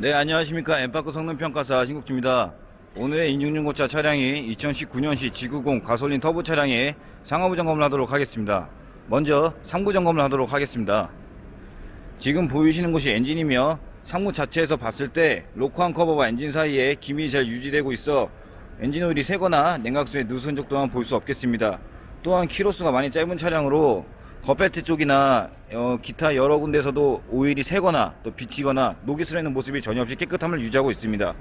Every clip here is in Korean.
네 안녕하십니까. 엠파크 성능평가사 신국주입니다. 오늘의 인중중고차 차량이 2019년식 G90 가솔린 터보 차량의 상하부 점검을 하도록 하겠습니다. 먼저 상부 점검을 하도록 하겠습니다. 지금 보이시는 곳이 엔진이며 상부 자체에서 봤을 때 로크한 커버와 엔진 사이에 기밀이 잘 유지되고 있어 엔진 오일이 새거나 냉각수에 누수 흔적 또한 볼 수 없겠습니다. 또한 키로수가 많이 짧은 차량으로 거페트 쪽이나 어, 기타 여러 군데서도 오일이 새거나 또 비치거나 녹이 슬어있는 모습이 전혀 없이 깨끗함을 유지하고 있습니다.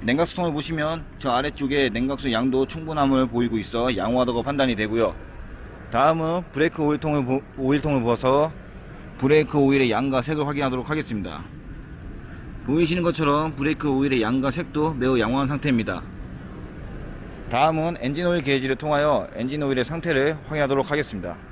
냉각수통을 보시면 저 아래쪽에 냉각수 양도 충분함을 보이고 있어 양호하다고 판단이 되고요. 다음은 브레이크 오일통을 보, 오일통을 부어서 브레이크 오일의 양과 색을 확인하도록 하겠습니다. 보이시는 것처럼 브레이크 오일의 양과 색도 매우 양호한 상태입니다. 다음은 엔진 오일 게이지를 통하여 엔진 오일의 상태를 확인하도록 하겠습니다.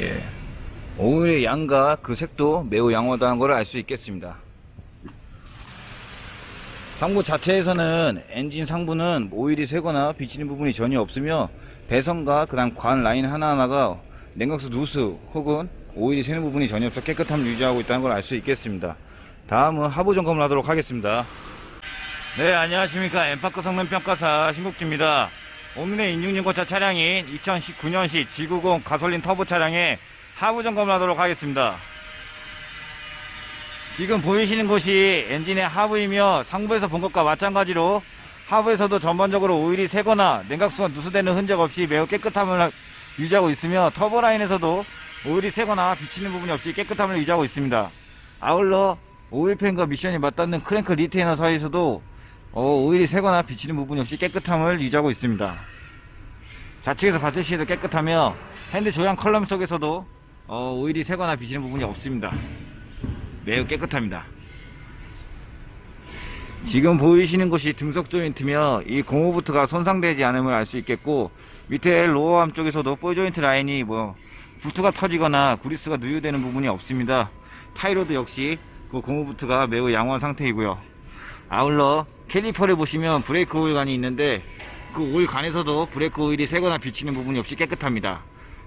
예. 오일의 양과 그 색도 매우 양호하다는 것을 알 수 있겠습니다. 상부 자체에서는 엔진 상부는 오일이 새거나 비치는 부분이 전혀 없으며 배선과 그다음 관 라인 하나하나가 냉각수 누수 혹은 오일이 새는 부분이 전혀 없어 깨끗함을 유지하고 있다는 걸 알 수 있겠습니다. 다음은 하부 점검을 하도록 하겠습니다. 네, 안녕하십니까. 엠파크 성능평가사 신국주입니다. 오늘의 인중중고차 차량인 2019년식 G90 가솔린 터보 차량의 하부 점검을 하도록 하겠습니다. 지금 보이시는 곳이 엔진의 하부이며 상부에서 본 것과 마찬가지로 하부에서도 전반적으로 오일이 새거나 냉각수가 누수되는 흔적 없이 매우 깨끗함을 유지하고 있으며 터보 라인에서도 오일이 새거나 비치는 부분이 없이 깨끗함을 유지하고 있습니다. 아울러 오일팬과 미션이 맞닿는 크랭크 리테이너 사이에서도 어, 오일이 새거나 비치는 부분이 없이 깨끗함을 유지하고 있습니다. 좌측에서 봤을 시에도 깨끗하며 핸드 조향 컬럼 속에서도 어, 오일이 새거나 비치는 부분이 없습니다. 매우 깨끗합니다. 지금 보이시는 곳이 등석 조인트며 이 고무부트가 손상되지 않음을 알 수 있겠고 밑에 로어암 쪽에서도 볼 조인트 라인이 뭐 부트가 터지거나 구리스가 누유되는 부분이 없습니다. 타이로드 역시 그 고무부트가 매우 양호한 상태이고요. 아울러 캘리퍼를 보시면 브레이크 오일관이 있는데 그 오일관에서도 브레이크 오일이 새거나 비치는 부분이 없이 깨끗합니다.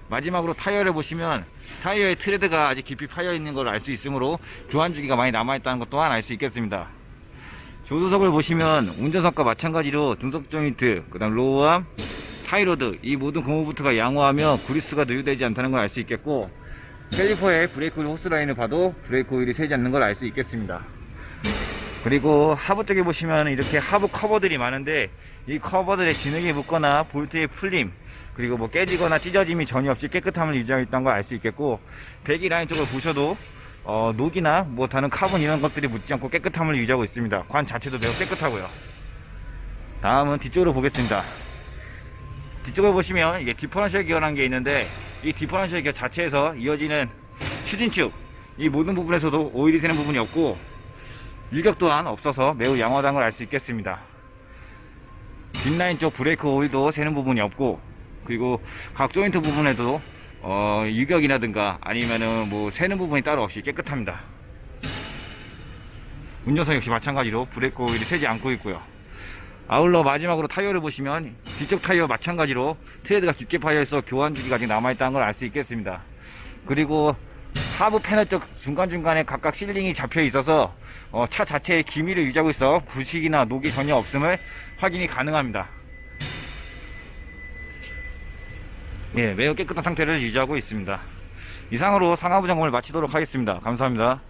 마지막으로 타이어를 보시면 타이어의 트레드가 아직 깊이 파여 있는 걸 알 수 있으므로 교환 주기가 많이 남아 있다는 것 또한 알 수 있겠습니다. 조수석을 보시면 운전석과 마찬가지로 등석 조인트, 그 다음 로우암, 타이로드 이 모든 고무부트가 양호하며 구리스가 누유되지 않다는 걸 알 수 있겠고 캘리퍼의 브레이크 오일 호스 라인을 봐도 브레이크 오일이 새지 않는 걸 알 수 있겠습니다. 그리고 하부 쪽에 보시면 이렇게 하부 커버들이 많은데 이 커버들의 진흙이 묻거나 볼트의 풀림 그리고 뭐 깨지거나 찢어짐이 전혀 없이 깨끗함을 유지하고 있다는 걸 알 수 있겠고 배기 라인 쪽을 보셔도 어, 녹이나 뭐 다른 카본 이런 것들이 묻지 않고 깨끗함을 유지하고 있습니다. 관 자체도 매우 깨끗하고요. 다음은 뒤쪽으로 보겠습니다. 뒤쪽을 보시면 이게 디퍼런셜 기어라는 게 있는데 이 디퍼런셜 기어 자체에서 이어지는 추진축 이 모든 부분에서도 오일이 새는 부분이 없고 일격 또한 없어서 매우 양호하다는 걸 알 수 있겠습니다. 뒷라인 쪽 브레이크 오일도 새는 부분이 없고 그리고 각 조인트 부분에도 어, 유격이라든가 아니면은 뭐 새는 부분이 따로 없이 깨끗합니다. 운전석 역시 마찬가지로 브레이크 오일이 새지 않고 있고요. 아울러 마지막으로 타이어를 보시면 뒤쪽 타이어 마찬가지로 트레드가 깊게 파여 있어 교환 주기가 아직 남아있다는 걸 알 수 있겠습니다. 그리고 하부 패널 쪽 중간중간에 각각 실링이 잡혀 있어서 어, 차 자체의 기미를 유지하고 있어 구식이나 녹이 전혀 없음을 확인이 가능합니다. 예, 매우 깨끗한 상태를 유지하고 있습니다. 이상으로 상하부 점검을 마치도록 하겠습니다. 감사합니다.